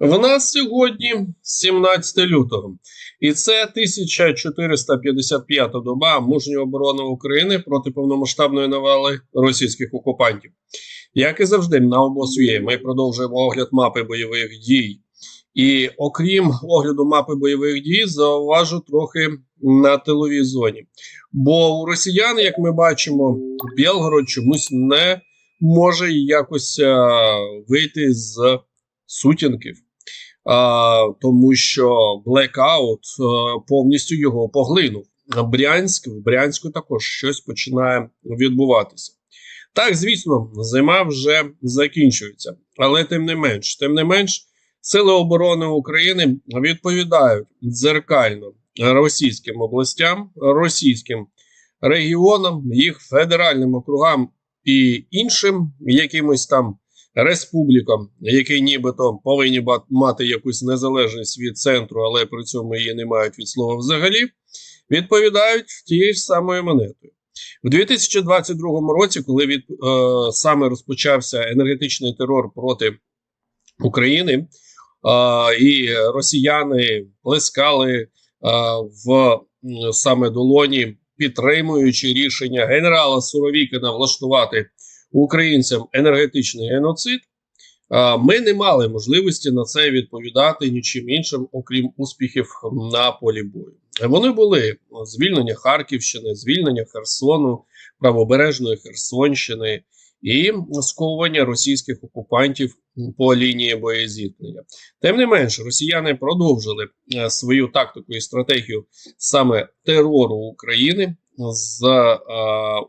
В нас сьогодні 17 лютого, і це 1455 доба мужньої оборони України проти повномасштабної навали російських окупантів. Як і завжди, на обосує ми продовжуємо огляд мапи бойових дій. І окрім огляду мапи бойових дій, зауважу трохи на тиловій зоні. Бо у росіян, як ми бачимо, Білгород чомусь не може якось вийти з сутінків тому що блекаут повністю його поглинув. Брянськ в Брянську також щось починає відбуватися. Так, звісно, зима вже закінчується, але тим не менш, тим не менш, сили оборони України відповідають дзеркально російським областям, російським регіонам, їх федеральним округам і іншим якимось там республікам, які нібито повинні мати якусь незалежність від центру, але при цьому її не мають від слова взагалі, відповідають тією ж самою монетою. В 2022 році, коли від, е, саме розпочався енергетичний терор проти України, е, і росіяни плескали е, в саме долоні, підтримуючи рішення генерала Суровікина влаштувати українцям енергетичний геноцид. Ми не мали можливості на це відповідати нічим іншим, окрім успіхів на полі бою. Вони були звільнення Харківщини, звільнення Херсону, правобережної Херсонщини і сковування російських окупантів по лінії боєзіткнення. Тим не менше, росіяни продовжили е, свою тактику і стратегію саме терору України з е,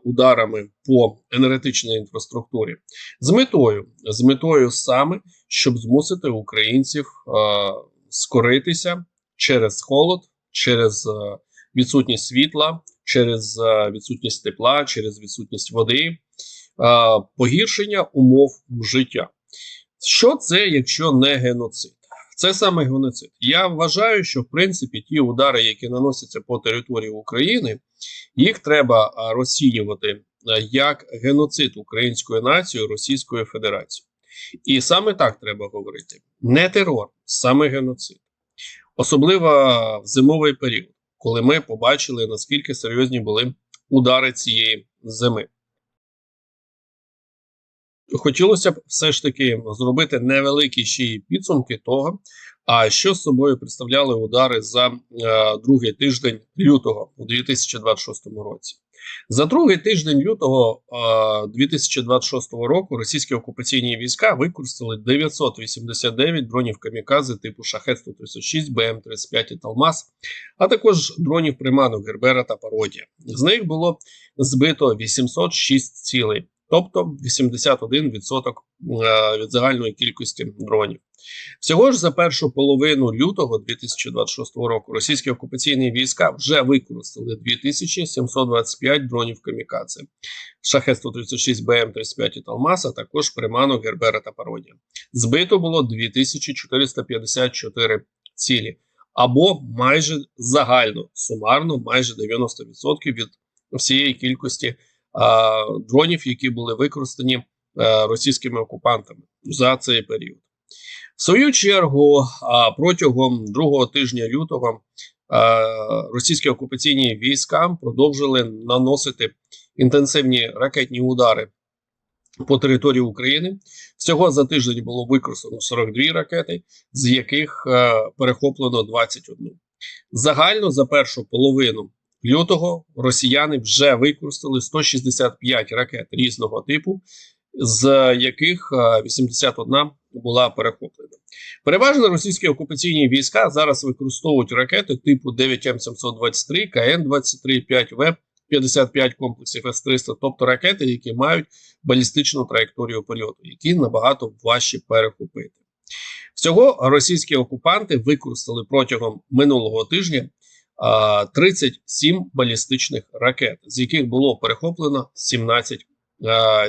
ударами по енергетичній інфраструктурі, з метою, з метою саме, щоб змусити українців е, скоритися через холод, через е, відсутність світла, через е, відсутність тепла, через відсутність води, е, погіршення умов життя. Що це, якщо не геноцид? Це саме геноцид. Я вважаю, що в принципі ті удари, які наносяться по території України, їх треба розцінювати як геноцид української нації Російською Федерацією. І саме так треба говорити: не терор, саме геноцид. Особливо в зимовий період, коли ми побачили, наскільки серйозні були удари цієї зими. Хотілося б все ж таки зробити невеликі підсумки того, а що з собою представляли удари за е, другий тиждень лютого у 2026 році. За другий тиждень лютого е, 2026 року російські окупаційні війська використали 989 дронів камікадзе типу шахет 136 БМ 35 і Талмас, а також дронів приманок Гербера та Пародія. З них було збито 806 цілей тобто 81% е, від загальної кількості дронів. Всього ж за першу половину лютого 2026 року російські окупаційні війська вже використали 2725 дронів камікадзе, шахет 136 БМ 35 і Талмас, також приманок Гербера та Пародія. Збито було 2454 цілі, або майже загально сумарно, майже 90% від всієї кількості дронів, які були використані російськими окупантами за цей період. В свою чергу, протягом другого тижня лютого російські окупаційні війська продовжили наносити інтенсивні ракетні удари по території України. Всього за тиждень було використано 42 ракети, з яких перехоплено 21. Загально за першу половину лютого росіяни вже використали 165 ракет різного типу, з яких е, 81 була перехоплена. Переважно російські окупаційні війська зараз використовують ракети типу 9М723, КН-23, 5В, 55 комплексів С-300, тобто ракети, які мають балістичну траєкторію польоту, які набагато важче перехопити. Всього російські окупанти використали протягом минулого тижня 37 балістичних ракет, з яких було перехоплено 17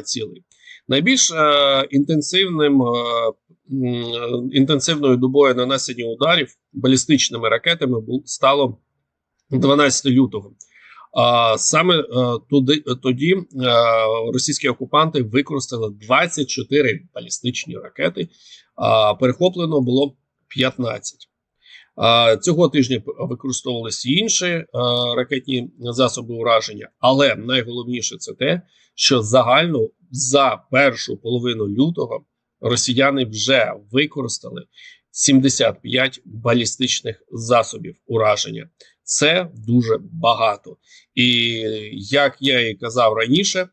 цілей. Найбільш інтенсивним інтенсивною добою нанесення ударів балістичними ракетами стало 12 лютого. Саме е, туди тоді е, російські окупанти використали 24 балістичні ракети, а перехоплено було 15. Цього тижня використовувалися інші ракетні засоби ураження, але найголовніше це те, що загально за першу половину лютого росіяни вже використали 75 балістичних засобів ураження. Це дуже багато. І як я і казав раніше,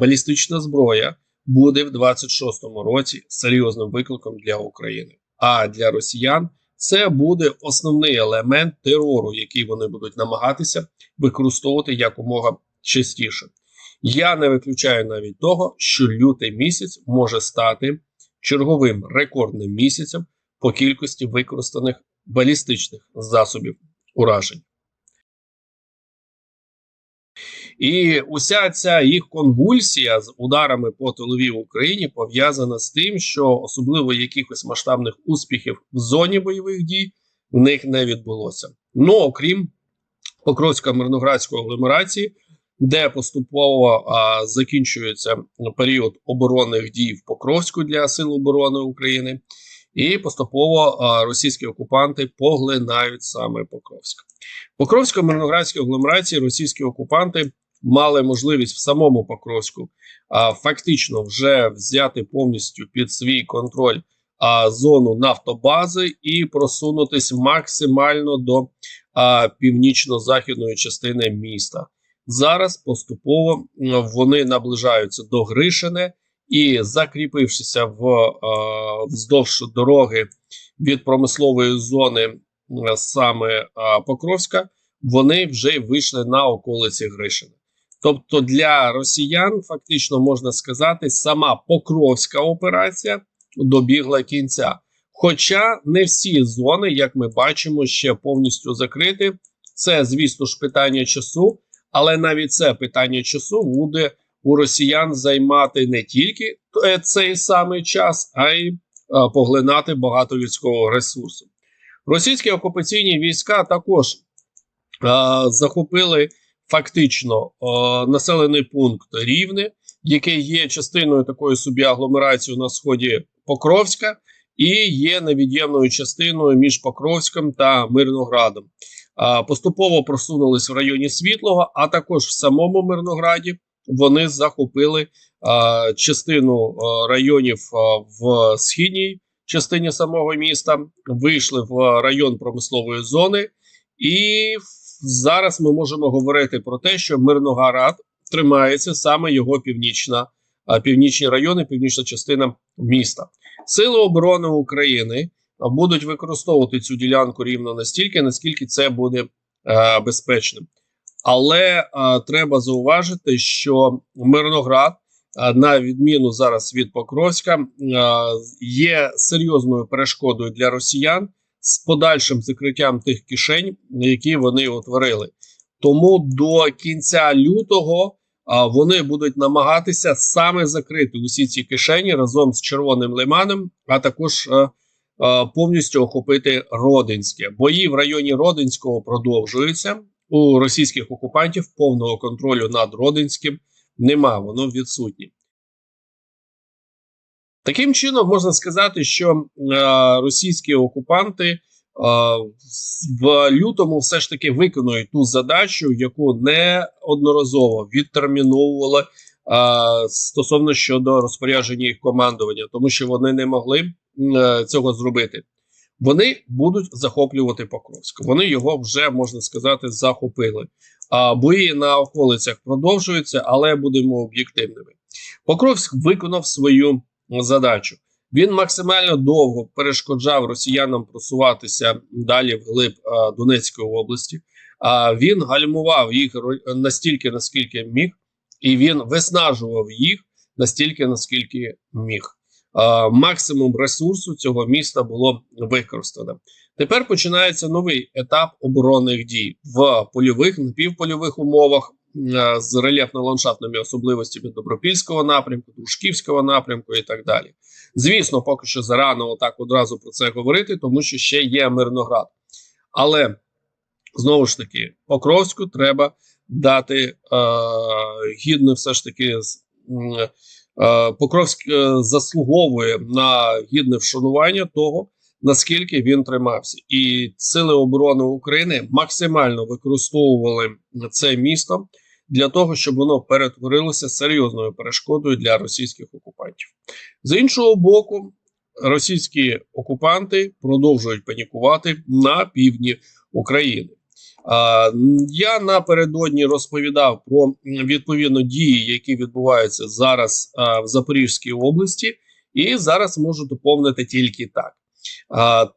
балістична зброя буде в 26-му році серйозним викликом для України. А для росіян це буде основний елемент терору, який вони будуть намагатися використовувати якомога частіше. Я не виключаю навіть того, що лютий місяць може стати черговим рекордним місяцем по кількості використаних балістичних засобів уражень. І уся ця їх конвульсія з ударами по тиловій Україні пов'язана з тим, що особливо якихось масштабних успіхів в зоні бойових дій в них не відбулося. Ну окрім Покровсько-Мирноградської агломерації, де поступово а, закінчується період оборонних дій в Покровську для Сил оборони України, і поступово а, російські окупанти поглинають саме Покровськ. Покровсько-Мирноградській агломерації російські окупанти мали можливість в самому Покровську а, фактично вже взяти повністю під свій контроль а, зону нафтобази і просунутись максимально до північно-західної частини міста. Зараз поступово вони наближаються до Гришине і, закріпившися в а, вздовж дороги від промислової зони саме а, Покровська, вони вже вийшли на околиці Гришина. Тобто для росіян фактично можна сказати, сама Покровська операція добігла кінця. Хоча не всі зони, як ми бачимо, ще повністю закриті. Це, звісно ж, питання часу, але навіть це питання часу буде у росіян займати не тільки е, цей самий час, а й е, поглинати багато людського ресурсу. Російські окупаційні війська також е, захопили фактично е, населений пункт Рівне, який є частиною такої собі агломерації на сході Покровська, і є невід'ємною частиною між Покровськом та Мирноградом. Поступово просунулись в районі Світлого, а також в самому Мирнограді вони захопили е, частину е, районів е, в східній частині самого міста, вийшли в район промислової зони, і зараз ми можемо говорити про те, що Мирноград тримається саме його північна, північні райони, північна частина міста. Сили оборони України будуть використовувати цю ділянку рівно настільки, наскільки це буде е, безпечним. Але е, треба зауважити, що Мирноград, е, на відміну зараз від Покровська, е, є серйозною перешкодою для росіян з подальшим закриттям тих кишень, які вони утворили. Тому до кінця лютого а, вони будуть намагатися саме закрити усі ці кишені разом з Червоним Лиманом, а також а, а, повністю охопити Родинське. Бої в районі Родинського продовжуються. У російських окупантів повного контролю над Родинським нема, воно відсутнє. Таким чином можна сказати, що е, російські окупанти е, в лютому все ж таки виконують ту задачу, яку неодноразово відтерміновували е, стосовно щодо розпорядження їх командування, тому що вони не могли е, цього зробити. Вони будуть захоплювати Покровськ. Вони його вже можна сказати захопили. А бої на околицях продовжуються, але будемо об'єктивними. Покровськ виконав свою задачу. Він максимально довго перешкоджав росіянам просуватися далі вглиб а, Донецької області. А він гальмував їх настільки, наскільки міг, і він виснажував їх настільки, наскільки міг. максимум ресурсу цього міста було використано. Тепер починається новий етап оборонних дій в польових напівпольових умовах е, з рельєфно-ландшафтними особливостями Добропільського напрямку, Дружківського напрямку і так далі. Звісно, поки що зарано так одразу про це говорити, тому що ще є Мирноград. Але знову ж таки, Покровську треба дати е, гідне, все ж таки, е, Покровськ е, заслуговує на гідне вшанування того наскільки він тримався, і сили оборони України максимально використовували це місто для того, щоб воно перетворилося серйозною перешкодою для російських окупантів. З іншого боку, російські окупанти продовжують панікувати на півдні України. Я напередодні розповідав про відповідно дії, які відбуваються зараз в Запорізькій області, і зараз можу доповнити тільки так: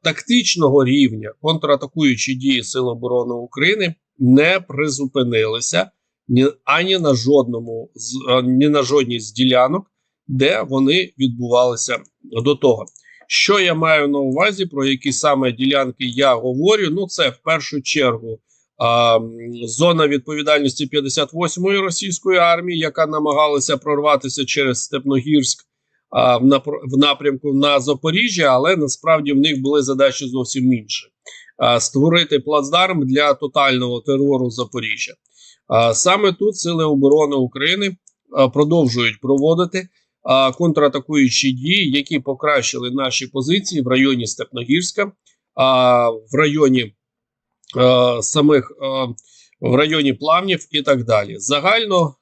тактичного рівня контратакуючі дії Сил оборони України не призупинилися ні ані на жодному з ні на жодній з ділянок, де вони відбувалися до того. Що я маю на увазі, про які саме ділянки я говорю? Ну, це в першу чергу а, зона відповідальності 58-ї російської армії, яка намагалася прорватися через Степногірськ а, в напрямку на Запоріжжя, але насправді в них були задачі зовсім інші: створити плацдарм для тотального терору Запоріжжя. Саме тут Сили оборони України продовжують проводити контратакуючі дії, які покращили наші позиції в районі Степногірська, в районі самих в районі плавнів і так далі. Загально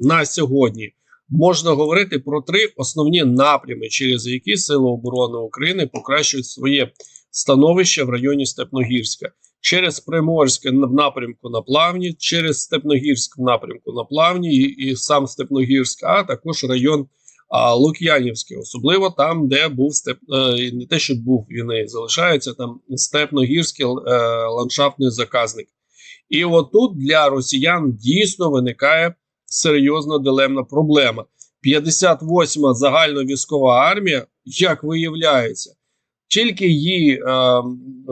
на сьогодні можна говорити про три основні напрями, через які Сили оборони України покращують своє становище в районі Степногірська. Через Приморське в напрямку на плавні, через Степногірськ в напрямку на плавні і, і сам Степногірськ, а також район а, Лук'янівський, особливо там, де був степ е, не те, що був він і залишається там степногірський е, ландшафтний заказник. І отут для росіян дійсно виникає серйозна дилемна проблема. 58-ма загальновійськова армія, як виявляється, тільки її, е,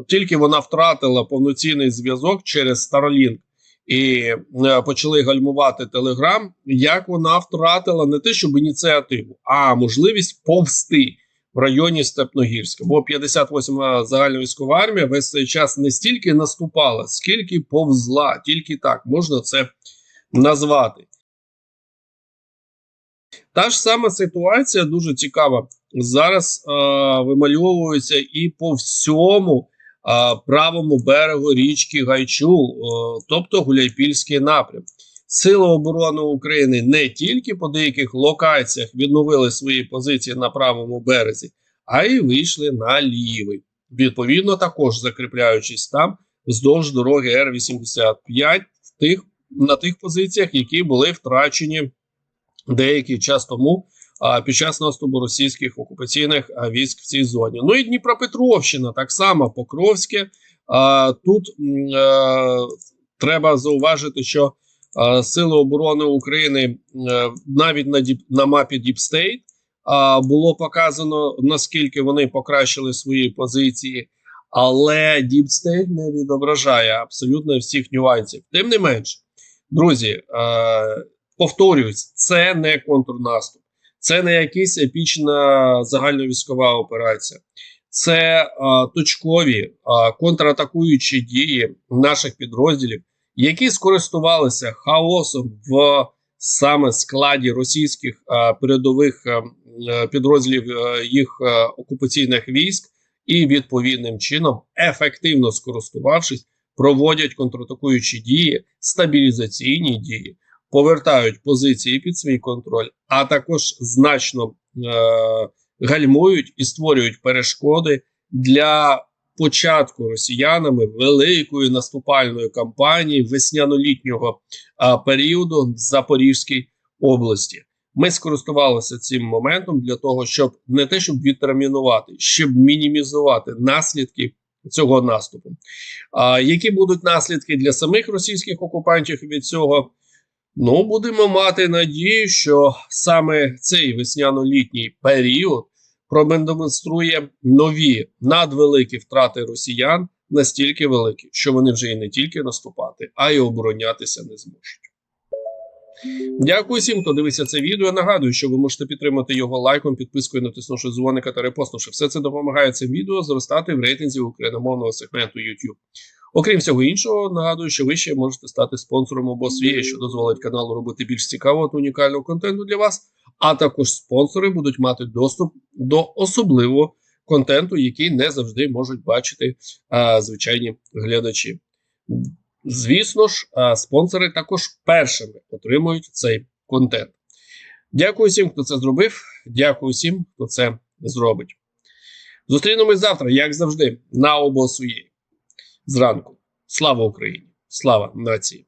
тільки вона втратила повноцінний зв'язок через Starlink і е, почали гальмувати Телеграм, як вона втратила не те, щоб ініціативу, а можливість повсти в районі Степногірська. Бо 58-ма загальновійськова армія весь цей час не стільки наступала, скільки повзла, тільки так можна це назвати. Та ж сама ситуація дуже цікава. Зараз е, вимальовується і по всьому е, правому берегу річки Гайчу, е, тобто Гуляйпільський напрям. Сили оборони України не тільки по деяких локаціях відновили свої позиції на правому березі, а й вийшли на лівий. Відповідно, також закріпляючись там вздовж дороги Р-85 в тих, на тих позиціях, які були втрачені деякий час тому а, під час наступу російських окупаційних військ в цій зоні. Ну і Дніпропетровщина, так само Покровське. Тут треба зауважити, що Сили оборони України навіть на діп, на мапі а, було показано наскільки вони покращили свої позиції. Але State не відображає абсолютно всіх нюансів. Тим не менше, друзі, повторююсь, це не контрнаступ, це не якась епічна загальновійськова операція, це а, точкові а, контратакуючі дії наших підрозділів, які скористувалися хаосом в саме складі російських а, передових а, підрозділів а, їх а, окупаційних військ, і відповідним чином, ефективно скористувавшись, проводять контратакуючі дії, стабілізаційні дії повертають позиції під свій контроль, а також значно е, гальмують і створюють перешкоди для початку росіянами великої наступальної кампанії весняно-літнього е, періоду в Запорізькій області. Ми скористувалися цим моментом для того, щоб не те, щоб відтермінувати, щоб мінімізувати наслідки цього наступу. А які будуть наслідки для самих російських окупантів від цього? Ну, будемо мати надію, що саме цей весняно-літній період продемонструє нові надвеликі втрати росіян настільки великі, що вони вже і не тільки наступати, а й оборонятися не зможуть. Дякую всім, хто дивиться це відео. Нагадую, що ви можете підтримати його лайком, підпискою, натиснувши дзвоника та репостнувши. Все це допомагає цим відео зростати в рейтинзі україномовного сегменту YouTube. Окрім всього іншого, нагадую, що ви ще можете стати спонсором обосвіє, що дозволить каналу робити більш цікавого та унікального контенту для вас. А також спонсори будуть мати доступ до особливого контенту, який не завжди можуть бачити а, звичайні глядачі. Звісно ж, спонсори також першими отримують цей контент. Дякую всім, хто це зробив. Дякую всім, хто це зробить. Зустрінемось завтра, як завжди, на обосує. Зранку. Слава Україні! Слава нації!